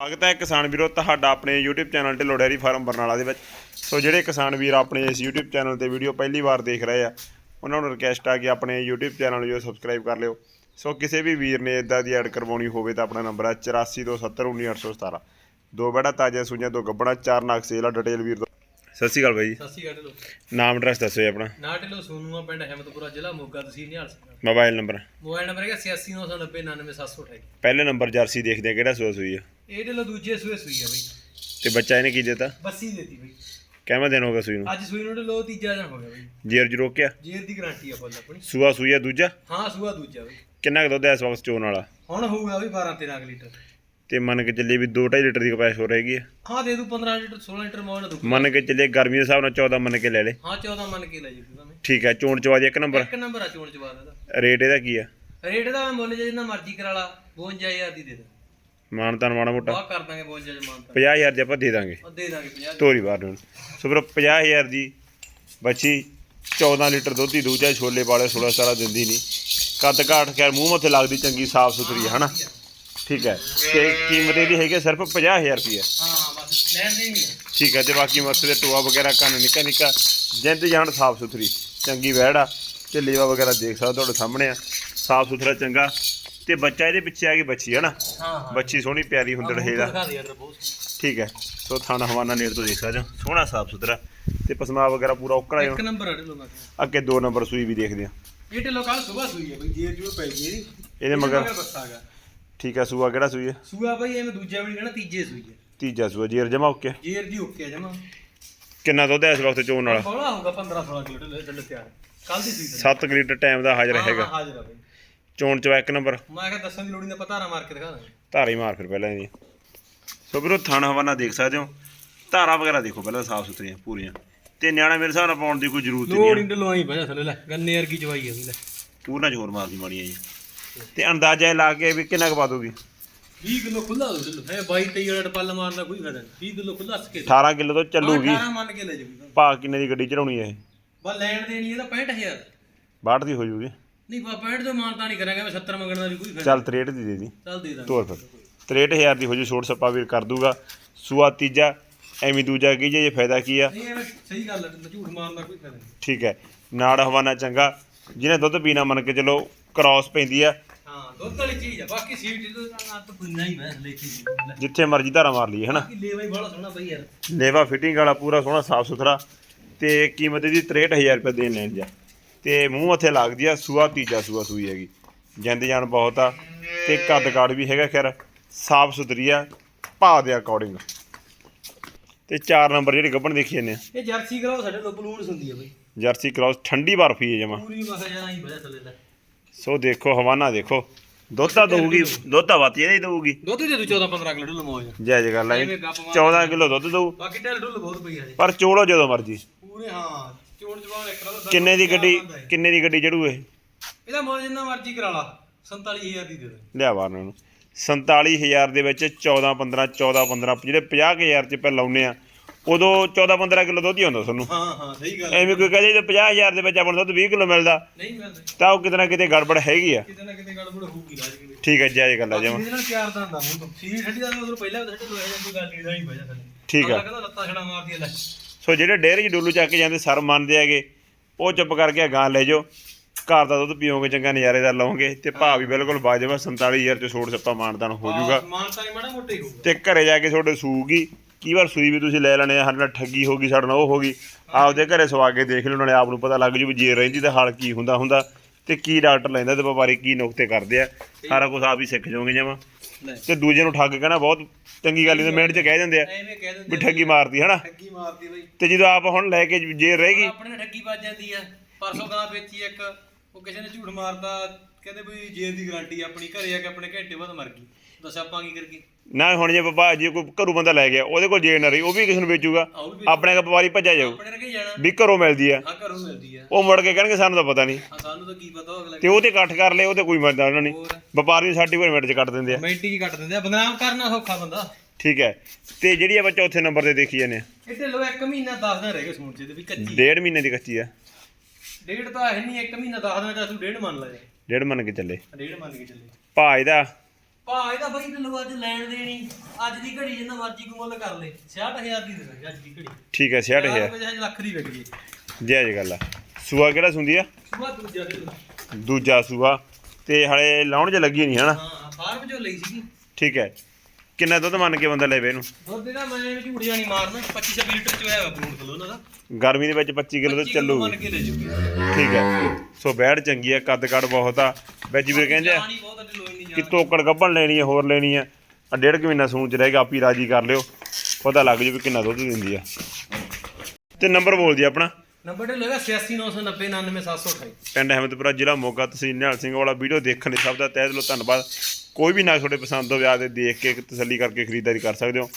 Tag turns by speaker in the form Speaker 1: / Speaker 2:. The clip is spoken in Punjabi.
Speaker 1: ਸਵਾਗਤ ਹੈ ਕਿਸਾਨ ਵੀਰੋ ਤੁਹਾਡਾ ਆਪਣੇ YouTube channel Dhillon dairy farm Barnala ਦੇ ਵਿੱਚ। ਸੋ ਜਿਹੜੇ ਕਿਸਾਨ ਵੀਰ ਆਪਣੇ ਇਸ YouTube ਚੈਨਲ ਤੇ ਵੀਡੀਓ ਪਹਿਲੀ ਵਾਰ ਦੇਖ ਰਹੇ ਆ ਉਹਨਾਂ ਨੂੰ ਰਿਕਵੈਸਟ ਆ ਕਿ ਆਪਣੇ YouTube ਚੈਨਲ ਨੂੰ ਜੋ ਸਬਸਕ੍ਰਾਈਬ ਕਰ ਲਿਓ। ਸੋ ਕਿਸੇ ਵੀ ਵੀਰ ਨੇ ਇਦਾਂ ਦੀ ਐਡ ਕਰਵਾਉਣੀ ਹੋਵੇ ਤਾਂ ਆਪਣਾ ਨੰਬਰ ਹੈ 8427191817 ਦੋ ਬੜਾ ਤਾਜ਼ਾ ਸੁਈਆਂ ਤੋਂ ਗੱਬੜਾ ਚਾਰ ਨਾਗ ਸੇਲ ਆ ਡਿਟੇਲ ਵੀਰ ਤੋਂ। ਸਤਿ ਸ਼੍ਰੀ ਅਕਾਲ ਬਾਈ
Speaker 2: ਸਤਿ ਸ਼੍ਰੀ ਅਕਾਲ ਢਿੱਲੋਂ।
Speaker 1: ਨਾਮ ਐਡਰੈਸ ਦੱਸੋ ਜੀ ਆਪਣਾ।
Speaker 2: ਨਾ ਢਿੱਲੋਂ ਸੋਨੂਆ ਪਿੰਡ ਅਹਿਮਦਪੁਰਾ ਜ਼ਿਲ੍ਹਾ ਮੋਗਾ ਤਹਿਸੀਲ Nihal Singh.
Speaker 1: Mobile number
Speaker 2: mobile number ਹੈਗਾ 8699099728
Speaker 1: ਪਹਿਲੇ ਨੰਬਰ ਜਰਸੀ ਦੇਖਦੇ ਆ ਕਿਹੜਾ ਸੂਆ ਸੂਈ ਆ?
Speaker 2: ਇਹ ਢਿੱਲੋਂ ਦੂਜੇ ਸੂਏ ਸੂਈ ਆ ਬਈ।
Speaker 1: ਤੇ ਬੱਚਾ ਇਹਨੇ ਕੀ ਦਿੱਤਾ?
Speaker 2: ਬੱਸੀ ਦੇਤੀ ਬਈ।
Speaker 1: ਕਿਵੇਂ ਦਿਨ ਹੋ ਗਿਆ ਸੂਈ ਨੂੰ?
Speaker 2: ਅੱਜ ਸੂਈ ਨੂੰ ਢਿੱਲੋਂ ਤੀਜਾ ਦਿਨ ਹੋ ਗਿਆ ਬਈ।
Speaker 1: ਜੇਰ ਜੀ ਰੋਕਿਆ?
Speaker 2: ਜੇਰ ਦੀ ਗਾਰੰਟੀ ਆ ਫੁੱਲ ਆਪਣੀ।
Speaker 1: ਸੂਆ ਸੂਈ ਆ ਦੂਜਾ?
Speaker 2: ਹਾਂ ਸੂਆ ਦੂਜਾ ਬਈ।
Speaker 1: ਕਿੰਨਾ ਕੁ ਦੁੱਧ ਹੈ ਇਸ ਵਕਤ ਚੋਣ ਵਾਲਾ?
Speaker 2: ਹੁਣ ਹੋਊਗਾ ਬਈ 12 13 ਕੁ ਲੀਟਰ।
Speaker 1: ਤੇ ਮੰਨ ਕੇ ਚੱਲੇ ਵੀ 2.5 ਲੀਟਰ ਦੀ ਕਪੈਸ ਹੋ ਰਹੇਗੀ ਆ।
Speaker 2: ਹਾਂ ਦੇ ਦੂ 15 ਲੀਟਰ 16 ਲੀਟਰ ਮੋੜ ਦੂ
Speaker 1: ਮੰਨ ਕੇ ਚੱਲੇ ਗਰਮੀ ਦੇ ਹਿਸਾਬ ਨਾਲ 14 ਮੰਨ ਕੇ ਲੈ ਲੈ।
Speaker 2: ਹਾਂ 14 ਮੰਨ ਕੇ ਲੈ ਜੀ ਤੂੰ
Speaker 1: ਠੀਕ ਹੈ ਚੋਣ ਚਵਾ ਦੀ ਇੱਕ ਨੰਬਰ।
Speaker 2: ਇੱਕ ਨੰਬਰ ਆ ਚੋਣ ਚਵਾ ਦਾ
Speaker 1: ਰੇਟ ਇਹਦਾ ਕੀ ਆ?
Speaker 2: ਰੇਟ ਦਾ ਮੈਂ ਮੁੱਲ ਜੇ ਜਿੰਨਾ ਮਰਜ਼ੀ ਕਰਾ ਲਾ 52000 ਦੀ ਦੇ ਦੇ।
Speaker 1: ਮਾਨਤਾਨ ਮਾੜਾ ਮੋਟਾ।
Speaker 2: ਬਾਹ ਕਰ ਦਾਂਗੇ 52 ਜਮਾਨਤ
Speaker 1: 50000 ਦੀ ਆਪਾਂ ਦੇ ਦਾਂਗੇ।
Speaker 2: ਉਹ ਦੇ ਦਾਂਗੇ 50
Speaker 1: ਤੋਰੀ ਬਾਹਰ ਨੂੰ। ਸੋ ਫਿਰ 50000 ਦੀ ਬੱਚੀ 14 ਲੀਟਰ ਦੁੱਧ ਦੀ ਦੂਜਾ ਛੋਲੇ ਵਾਲੇ 16 17 ਦਿੰਦੀ ਨਹੀਂ ਕੱਦ ਘਾਟ ਖੈਰ ਮੂੰਹ ਮੱਥੇ ਲੱਗਦੀ ਚੰਗੀ ਸਾਫ਼ ਸੁਥਰੀ ਹੈ ਹਨਾ? ਠੀਕ ਹੈ। ਤੇ ਕੀਮਤ ਇਹਦੀ ਹੈਗੀ ਸਿਰਫ 50000 ਰੁਪਏ
Speaker 2: ਹਾਂ ਬਸ ਲੈਣ ਦੇ ਨਹੀਂ
Speaker 1: ਠੀਕ ਹੈ ਤੇ ਬਾਕੀ ਮੱਥੇ ਦੇ ਟੋਆ ਵਗੈਰਾ ਕੰਨ ਨਿੱਕਾ ਨਿੱਕਾ ਜਿੰਦ ਜਾਨ ਸਾਫ਼ ਸੁਥਰੀ ਚੰਗੀ ਵਹਿੜ ਆ। ਤੇ ਲੇਵਾ ਵਗੈਰਾ ਦੇਖ ਸਕਦੇ ਹੋ ਤੁਹਾਡੇ ਸਾਹਮਣੇ ਆ। ਸਾਫ਼ ਸੁਥਰਾ ਚੰਗਾ। ਤੇ ਬੱਚਾ ਇਹਦੇ ਪਿੱਛੇ ਆ ਗਈ ਬੱਚੀ ਹੈ ਨਾ?
Speaker 2: ਹਾਂ ਹਾਂ।
Speaker 1: ਬੱਚੀ ਸੋਹਣੀ ਪਿਆਰੀ ਹੁੰਦੜ ਹੈ
Speaker 2: ਦੇ
Speaker 1: ਠੀਕ ਹੈ। ਸੋ ਥਾਣਾ ਹਵਾਨਾ ਨੇੜ ਤੋਂ ਦੇਖ ਸਕਦੇ ਹੋ। ਸੋਹਣਾ ਸਾਫ਼ ਸੁਥਰਾ। ਤੇ ਪਸਮਾ ਵਗੈਰਾ ਪੂਰਾ ਉਕੜਾ
Speaker 2: ਇੱਕ ਨੰਬਰ ਅੜ ਲੋ ਮੈਂ ਕਿਹਾ।
Speaker 1: ਅੱਗੇ ਦੋ ਨੰਬਰ ਸੂਈ ਵੀ ਦੇਖਦੇ ਆ
Speaker 2: ਇਹ ਢਿੱਲੋਂ ਕੱਲ ਸਵੇਰ ਸੂਈ ਹੈ ਬਈ ਜੇਰ ਜੂ ਪੈ ਗਈ ਇਹਦੀ।
Speaker 1: ਇਹਦੇ ਮਗਰ। ਠੀਕ ਹੈ ਸੂਆ ਕਿਹੜਾ ਸੂਈ ਹੈ?
Speaker 2: ਸੂਆ ਬਈ ਐਵੇਂ ਦੂਜਾ ਵੀ ਨੀ ਕਹਿਣਾ ਤੀਜੇ ਸੂਈ ਹੈ।
Speaker 1: ਤੀਜਾ ਸੂਆ ਜੇਰ ਜਮਾ ਓਕੇ?
Speaker 2: ਜੇਰ ਦੀ ਓਕੇ ਜਮਾ।
Speaker 1: ਕਿੰਨਾ ਦੁੱਧ ਹੈ ਇਸ ਵਕਤ ਚੋਣ ਵਾਲਾ?
Speaker 2: ਬੋਲਾ ਹੋਊਗਾ 15 16 ਕਿਲੋ ਢਿੱਲੋਂ ਢਿੱਲੋਂ ਤਿਆਰ। ਕੱਲ ਦੀ ਸੂਈ
Speaker 1: 7 ਲੀਟਰ ਟਾਈਮ ਦਾ ਹਾਜ਼ਰ ਹੈਗਾ।
Speaker 2: ਹਾਜ਼ਰ ਆ ਬਈ।
Speaker 1: ਚੋਣ ਚਵਾ ਇੱਕ ਨੰਬਰ।
Speaker 2: ਮੈਂ ਕਿਹਾ ਦੱਸਣ ਦੀ ਲੋੜ ਨਹੀਂ ਪਤਾਰਾ ਮਾਰ ਕੇ ਦਿਖਾ ਦਾਂਗੇ।
Speaker 1: ਧਾਰੀ ਮਾਰ ਫਿਰ ਪਹਿਲਾਂ ਇਹਦੀ ਸੋ ਵੀਰੋ ਥਾਣਾ ਹਵਾਨਾ ਦੇਖ ਸਕਦੇ ਹੋ। ਧਾਰਾ ਵਗੈਰਾ ਦੇਖੋ ਪਹਿਲਾਂ ਸਾਫ਼ ਸੁਥਰੀਆਂ ਪੂਰੀਆਂ। ਤੇ ਨਿਆਣਾ ਮੇਰੇ ਹਿਸਾਬ ਨਾਲ ਪਾਉਣ ਦੀ ਕੋਈ ਜ਼ਰੂਰਤ ਨਹੀਂ
Speaker 2: ਲੋੜ
Speaker 1: ਹੈ
Speaker 2: ਨਹੀਂ ਢਿੱਲੋਂ ਆਈ ਬਜਾ ਥੱਲੇ ਲੈ। ਗੰਨੇ ਵਰਗੀ ਹੈ ਵੀ ਲੈ।
Speaker 1: ਪੂਰਨਾ ਜ਼ੋਰ ਮਾਰਦੀ ਮਾੜੀਆਂ ਜੀ ਤੇ ਅੰਦਾਜ਼ਾ ਇਹ ਲਾ ਕੇ ਵੀ ਕਿੰਨਾ ਕੁ ਪਾ ਦੂਗੀ?
Speaker 2: 20 ਕਿਲੋ ਖੁੱਲਾ ਹੋ ਢਿੱਲੋਂ। ਹੈ 22 23 ਵਾਲਾ ਟਪਾਲ ਮਾਰਨਾ ਕੋਈ ਫਾਇਦਾ ਨਹੀਂ 20 ਕਿਲੋ ਖੁੱਲਾ ਸਕੇ
Speaker 1: 18 ਕਿਲੋ ਤੋਂ ਚੱਲੂਗੀ।
Speaker 2: 18 ਮੰਨ ਕੇ ਲੈ ਜਾਊਗਾ।
Speaker 1: ਭਾ ਕਿੰਨੇ ਦੀ ਗੱਡੀ ਚੜਾਉਣੀ ਹੈ ਇਹ?
Speaker 2: ਬਸ ਲੈਣ ਦੇਣੀ ਇਹਦਾ 65000
Speaker 1: ਬਾਹਠ ਦੀ ਹੋ ਜੂਗੀ
Speaker 2: ਨਹੀਂ ਬਾ 65 ਤੋਂ ਮਾਨਤਾ ਨਹੀਂ ਕਰਾਂਗੇ ਮੈਂ 70 ਮੰਗਣ ਦਾ ਵੀ ਕੋਈ ਫਾਇਦਾ
Speaker 1: ਚੱਲ 63 ਦੀ ਦੇ ਦੀ।
Speaker 2: ਚੱਲ ਦੇ ਦਾਂਗੇ।
Speaker 1: ਤੋਰ ਫਿਰ। 63000 ਦੀ ਹੋ ਜੂ ਛੋਟ ਸੱਪਾ ਵੀਰ ਕਰ ਦੂਗਾ। ਸੂਆ ਤੀਜਾ ਐਵੇਂ ਦੂਜਾ ਕੀ ਜੇ ਇਹ ਫਾਇਦਾ ਕੀ ਆ?
Speaker 2: ਨਹੀਂ ਐਵੇਂ ਸਹੀ ਗੱਲ ਹੈ ਝੂਠ ਮਾਰਨ ਦਾ ਕੋਈ ਫਾਇਦਾ ਨਹੀਂ।
Speaker 1: ਠੀਕ ਹੈ। ਨਾੜ ਹਵਾਨਾ ਚੰਗਾ। ਜਿਹਨੇ ਦੁੱਧ ਪੀਣਾ ਮੰਨ ਕੇ ਚਲੋ ਕ੍ਰਾਸ ਪੈਂਦੀ ਆ।
Speaker 2: ਹਾਂ ਦੁੱਧ ਵਾਲੀ ਚੀਜ਼ ਆ ਬਾਕੀ ਸੀਟ ਇਹਦੇ ਨਾਲ ਤਾਂ ਪੁੰਨਾ ਹੀ ਮੈਂ ਲੈ ਕੇ ਲੈ
Speaker 1: ਜਿੱਥੇ ਮਰਜ਼ੀ ਧਾਰਾ ਮਾਰ ਲਈਏ ਹਨਾ?
Speaker 2: ਬਾਕੀ ਲੇਵਾ ਹੀ ਬੜਾ ਸੋਹਣਾ ਬਈ ਯਾਰ।
Speaker 1: ਲੇਵਾ ਫਿਟਿੰਗ ਵਾਲਾ ਪੂਰਾ ਸੋਹਣਾ ਸਾਫ਼ ਸੁਥਰਾ। ਤੇ ਕੀਮਤ ਇਹਦੀ 63000 ਰੁਪਏ ਦੇਣ ਲੈਣ ਜਾ। ਤੇ ਮੂੰਹ ਮੱਥੇ ਲੱਗਦੀ ਆ ਸੂਆ ਤੀਜਾ ਸੂਆ ਸੂਈ ਹੈਗੀ। ਜਿੰਦ ਜਾਨ ਬਹੁਤ ਆ ਤੇ ਕੱਦ ਕਾੜ ਵੀ ਹੈਗਾ ਖੈਰ ਸਾਫ਼ ਸੁਥਰੀ ਆ ਭਾਅ ਦੇ ਅਕੋਰਡਿੰਗ ਤੇ 4 ਨੰਬਰ ਜਿਹੜੇ ਗੱਬਣ ਦੇਖੀ ਜਾਂਦੇ ਆ।
Speaker 2: ਇਹ ਜਰਸੀ ਕਰਾਓ ਸਾਡੇ ਲੋ ਬਲੂਨਸ ਹੁੰਦੀ ਆ ਬਈ।
Speaker 1: ਜਰਸੀ ਕ੍ਰਾਸ ਠੰਡੀ ਬਰਫੀ ਹੈ ਜਮਾ।
Speaker 2: ਪੂਰੀ ਮਸਾ ਜਾਣਾ ਹੀ ਬੜਾ ਥੱਲੇ ਲੈ
Speaker 1: ਸੋ ਦੇਖੋ ਹਵਾਨਾ ਦੇਖੋ। ਦੁੱਧ ਤਾਂ ਦਊਗੀ ਦੁੱਧ ਤਾਂ ਵਾਤੀ ਇਹਦੀ ਦਊਗੀ।
Speaker 2: ਦੁੱਧ ਦੇ ਦੂ 14 15 ਕਿਲੋ
Speaker 1: ਜਾਇਜ਼ ਗੱਲ ਹੈ
Speaker 2: ਐਵੇਂ ਗੱਪ ਮਾਰ
Speaker 1: 14 ਕਿਲੋ ਦੁੱਧ ਦਊ।
Speaker 2: ਬਾਕੀ ਢਿੱਲ ਢੁੱਲ ਬਹੁਤ ਪਈ ਆ ਜੀ
Speaker 1: ਪਰ ਚੋਲੋ ਜਦੋਂ ਮਰਜ਼ੀ।
Speaker 2: ਪੂਰੇ ਹਾਂ ਚੋਣ ਜਵਾਨ ਇੱਕ ਦਾ
Speaker 1: ਕਿੰਨੇ ਦੀ ਗੱਡੀ ਕਿੰਨੇ ਦੀ ਗੱਡੀ ਚੜੂ ਇਹ?
Speaker 2: ਇਹਦਾ ਮੁੱਲ ਜਿੰਨਾ ਮਰਜ਼ੀ ਕਰਾ ਲਾ 47000 ਦੀ ਦੇ ਦੇ।
Speaker 1: ਲਿਆ ਬਾਹਰ ਨੂੰ 47000 ਦੇ ਵਿੱਚ 14 15 14 15 ਜਿਹੜੇ 50000 ਚ ਪੈ ਲਾਉਨੇ ਆ ਉਦੋਂ 14 15 ਕਿਲੋ ਦੁੱਧ ਹੀ ਹੁੰਦਾ ਤੁਹਾਨੂੰ।
Speaker 2: ਹਾਂ ਹਾਂ ਸਹੀ ਗੱਲ
Speaker 1: ਐਵੇਂ ਕੋਈ ਕਹੇ ਜੇ 50000 ਦੇ ਵਿੱਚ ਆਪਾਂ ਨੂੰ ਦੁੱਧ 20 ਕਿਲੋ ਮਿਲਦਾ
Speaker 2: ਨਹੀਂ ਮਿਲਦੇ।
Speaker 1: ਤਾਂ ਉਹ ਕਿਤੇ ਨਾ ਕਿਤੇ ਗੜਬੜ ਹੈਗੀ ਆ।
Speaker 2: ਕਿਤੇ ਨਾ ਕਿਤੇ ਗੜਬੜ ਹੋਊਗੀ ਰਾਜ ਕਿਤੇ।
Speaker 1: ਠੀਕ ਹੈ ਜਾਇਜ਼ ਗੱਲ ਆ ਜਮਾ
Speaker 2: ਇਹਦੇ ਨਾਲ ਪਿਆਰ ਦਾ ਹੁੰਦਾ ਮੂੰਹ ਤੋਂ। ਸੀਰੀ ਠੱਡੀ ਦਾ ਉਧਰ ਪਹਿਲਾਂ ਤਾਂ ਠੱਡੀ ਲੋਇਆ ਜਾਂਦੀ ਗੱਲ ਨਹੀਂ ਦਾ ਹੀ ਵਜਾ ਥੱਲੇ
Speaker 1: ਠੀਕ ਆ।
Speaker 2: ਕਹਿੰਦਾ ਲੱਤਾਂ ਛੜਾ ਮਾਰਦੀ ਆ ਲੈ।
Speaker 1: ਸੋ ਜਿਹੜੇ ਡੇਅਰੀ 'ਚ ਡੁੱਲੂ ਚੱਕ ਕੇ ਜਾਂਦੇ ਸਰ ਮੰਨਦੇ ਹੈਗੇ ਉਹ ਚੁੱਪ ਕਰਕੇ ਗਾਂ ਲੈ ਜਾਓ। ਘਰ ਦਾ ਦੁੱਧ ਪੀਓਗੇ ਚੰਗਾ ਨਜ਼ਾਰੇਦਾਰ ਲਓਗੇ ਤੇ ਭਾਅ ਵੀ ਬਿਲਕੁਲ ਵਾਜਬ ਆ 47000 ਚ ਛੋੜ ਸੱਪਾ ਮਾਨਦਾਨ ਹੋ ਜਾਊਗਾ।
Speaker 2: ਸਮਾਨ ਤਾਂ ਹੀ ਮਾੜਾ ਮੋਟਾ ਹੀ ਹੋਊਗਾ।
Speaker 1: ਤੇ ਘਰੇ ਜਾ ਕੇ ਤੁਹਾਡੇ ਸੂਗੀ ਕਈ ਵਾਰ ਸੂਈ ਵੀ ਤੁਸੀਂ ਲੈ ਲੈਣੇ ਆ ਸਾਡੇ ਨਾਲ ਠੱਗੀ ਹੋ ਗਈ ਸਾਡੇ ਨਾਲ ਉਹ ਹੋ ਗਈ ਆਪਦੇ ਘਰੇ ਸਵਾ ਕੇ ਦੇਖ ਲਿਓ ਨਾਲੇ ਆਪ ਨੂੰ ਪਤਾ ਲੱਗ ਜੂ ਵੀ ਜੇ ਰਹਿੰਦੀ ਤਾਂ ਹਾਲ ਕੀ ਹੁੰਦਾ ਹੁੰਦਾ ਤੇ ਕੀ ਡਾਕਟਰ ਲੈਂਦਾ ਤੇ ਵਪਾਰੀ ਕੀ ਨੁਕਤੇ ਕਰਦੇ ਆ ਸਾਰਾ ਕੁਝ ਆਪ ਹੀ ਸਿੱਖ ਜਾਓਗੇ ਜਮਾ।
Speaker 2: ਲੈ
Speaker 1: ਤੇ ਦੂਜੇ ਨੂੰ ਠੱਗ ਕਹਿਣਾ ਬਹੁਤ ਚੰਗੀ ਗੱਲ ਨਹੀਂ ਮਿੰਟ ਚ ਕਹਿ ਦਿੰਦੇ ਆ
Speaker 2: ਐਵੇਂ ਕਹਿ
Speaker 1: ਵੀ ਠੱਗੀ ਮਾਰਦੀ ਹਨਾ?
Speaker 2: ਠੱਗੀ ਮਾਰਦੀ ਬਈ।
Speaker 1: ਤੇ ਜਦੋਂ ਆਪ ਹੁਣ ਲੈ ਕੇ ਜੇ ਰਹੇਗੀ
Speaker 2: ਆਪਣੇ ਨਾਲ ਠੱਗੀ ਵੱਜ ਜਾਂਦੀ ਆ। ਪਰਸੋਂ ਗਾਂ ਵੇਚੀ ਇੱਕ ਉਹ ਕਿਸੇ ਨੇ ਝੂਠ ਮਾਰਦਾ ਕਹਿੰਦੇ ਵੀ ਜੇਰ ਦੀ ਗਾਰੰਟੀ ਆਪਣੀ ਘਰੇ ਆ ਕੇ ਆਪਣੇ ਘੰਟੇ ਬਾਅਦ ਮਰ ਗਈ। ਦੱਸ ਆਪਾਂ ਕੀ ਕਰੀਏ
Speaker 1: ਨਾ ਹੁਣ ਜੇ ਬਾਬਾ ਜੇ ਕੋਈ ਘਰੋਂ ਬੰਦਾ ਲੈ ਗਿਆ ਉਹਦੇ ਕੋਲ ਜੇ ਨਾ ਰਹੀ ਉਹ ਵੀ ਕਿਸੇ ਨੂੰ ਵੇਚੂਗਾ।
Speaker 2: ਵੀ
Speaker 1: ਆਪਣੇ ਕਾ ਵਪਾਰੀ ਭੱਜਿਆ ਜਾਊ।
Speaker 2: ਆਪਣੇ ਰਕੇ ਜਾਣਾ।
Speaker 1: ਵੀ ਘਰੋਂ ਮਿਲਦੀ ਆ।
Speaker 2: ਹਾਂ ਘਰੋਂ ਮਿਲਦੀ ਆ।
Speaker 1: ਉਹ ਮੁੜ ਕੇ ਕਹਿਣਗੇ ਸਾਨੂੰ ਤਾਂ ਪਤਾ ਨਹੀਂ।
Speaker 2: ਹਾਂ ਸਾਨੂੰ ਤਾਂ ਕੀ ਪਤਾ ਉਹ ਅਗਲਾ
Speaker 1: ਤੇ ਇਕੱਠ ਕਰ ਲਏ ਉਹਦੇ ਕੋਈ ਮਰਦਾ ਉਹਨਾਂ ਨੇ।
Speaker 2: ਹੋਰ?
Speaker 1: ਵਪਾਰੀ ਸਰਟੀਫਿਕੇਟ ਮਿੰਟ ਚ ਕੱਟ ਦਿੰਦੇ ਆ।
Speaker 2: ਮਿੰਟ ਹੀ ਕੱਟ ਦਿੰਦੇ ਆ। ਬਦਨਾਮ ਕਰਨਾ ਸੌਖਾ ਬੰਦਾ।
Speaker 1: ਠੀਕ ਹੈ। ਤੇ ਜਿਹੜੀ ਆਪਾਂ ਚੌਥੇ ਨੰਬਰ ਤੇ ਦੇਖੀ ਜਾਂਦੇ ਆ।
Speaker 2: ਇਹ ਢਿੱਲੋ ਇੱਕ ਮਹੀਨਾ 10 ਦਿਨ ਰਹਿ ਗਏ ਸੂਣ ਚ ਤੇ ਵੀ ਕੱਚੀ।
Speaker 1: ਡੇਢ ਮਹੀਨੇ ਦੀ ਕੱਚੀ ਆ।
Speaker 2: ਡੇਢ ਤਾਂ ਹੈ ਨਹੀਂ ਇੱਕ ਮਹੀਨਾ 10 ਦਿਨ ਦਾ ਤੂੰ ਡੇਢ ਮੰਨ ਲੈ।
Speaker 1: ਡੇਢ ਮੰਨ ਕੇ ਚੱਲੇ।
Speaker 2: ਡੇਢ ਮੰਨ ਕੇ ਚੱਲੇ।
Speaker 1: ਭਾ ਇਹਦਾ
Speaker 2: ਭਾ ਇਹਦਾ ਬਈ ਤੈਨੂੰ ਅੱਜ ਲੈਣ ਦੇਣੀ। ਅੱਜ ਦੀ ਘੜੀ ਜਿੰਨਾ ਮਰਜ਼ੀ ਕੋ ਮੁੱਲ ਕਰ ਲੈ। 66000 ਦੀ ਦੇ ਅੱਜ ਦੀ ਘੜੀ।
Speaker 1: ਠੀਕ ਹੈ 66000
Speaker 2: 6000 ਲੱਖ ਦੀ ਵਿਕ ਗਈ।
Speaker 1: ਜੈ ਜੀ ਗੱਲ ਆ ਸੂਆ ਕਿਹੜਾ ਸੁੰਦੀ ਆ?
Speaker 2: ਸੁਬਾ ਦੂਜਾ
Speaker 1: ਦੂਜਾ ਸੂਆ। ਤੇ ਹਲੇ ਲਾਉਣ 'ਚ ਲੱਗੀ ਨਹੀਂ ਹਨਾ?
Speaker 2: ਹਾਂ ਫਾਰਮ ਚੋਂ ਲਈ ਸੀਗੀ।
Speaker 1: ਠੀਕ ਹੈ। ਕਿੰਨਾ ਦੁੱਧ ਮੰਨ ਕੇ ਬੰਦਾ ਲੈਵੇ ਇਹਨੂੰ?
Speaker 2: ਦੁੱਧ ਦਾ ਮੈਂ ਵੀ ਝੂੜੀਆਂ ਨਹੀਂ ਮਾਰਨਾ 25 26 ਲੀਟਰ ਚ ਹੋਇਆ ਬੂਟ ਕੋਲ ਉਹਨਾਂ ਦਾ।
Speaker 1: ਗਰਮੀ ਦੇ ਵਿੱਚ 25 ਕਿਲੋ
Speaker 2: 25 ਕਿਲੋ ਮੰਨ ਕੇ ਲੈ ਜੂਗੀ
Speaker 1: ਠੀਕ ਹੈ। ਸੋ ਬੈੜ ਚੰਗੀ ਆ ਕੱਦ ਕੱਦ ਬਹੁਤ ਆ। ਵਿੱਚ ਵੀਰ ਕਹਿੰਦੇ ਆ
Speaker 2: ਪਾਣੀ ਬਹੁਤ ਅੱਡੀ ਲੋਈ ਨਹੀਂ
Speaker 1: ਕਿ ਤੋਕੜ ਗੱਭਣ ਲੈਣੀ ਹੈ ਹੋਰ ਲੈਣੀ ਹੈ। ਆ ਡੇਢ ਕੁ ਮਹੀਨਾ ਸੂਣ ਚ ਰਹੇਗਾ ਆਪੀ ਰਾਜੀ ਕਰ ਲਿਓ। ਪਤਾ ਲੱਗ ਜੂ ਵੀ ਕਿੰਨਾ ਦੁੱਧ ਦਿੰਦੀ ਆ। ਤੇ ਨੰਬਰ ਬੋਲ ਜੀ ਆਪਣਾ।
Speaker 2: ਨੰਬਰ ਢੇ ਲਗਾ 8690 99728
Speaker 1: ਪਿੰਡ ਅਹਿਮਦਪੁਰਾ ਜ਼ਿਲ੍ਹਾ ਮੋਗਾ ਤਹਿਸੀਲ ਨਿਹਾਲ ਸਿੰਘ ਵਾਲਾ। ਵੀਡੀਓ ਦੇਖਣ ਲਈ ਸਭ ਦਾ ਤਹਿ ਦਿਲੋਂ ਧੰਨਵਾਦ। ਕੋਈ ਵੀ ਨਾ ਤੁਹਾਡੇ ਪਸੰਦ ਹੋਵੇ ਆਦੇ ਦੇਖ ਕੇ ਤਸੱਲੀ ਕਰਕੇ ਖਰੀਦਦਾਰੀ ਕਰ ਸਕਦੇ ਹੋ।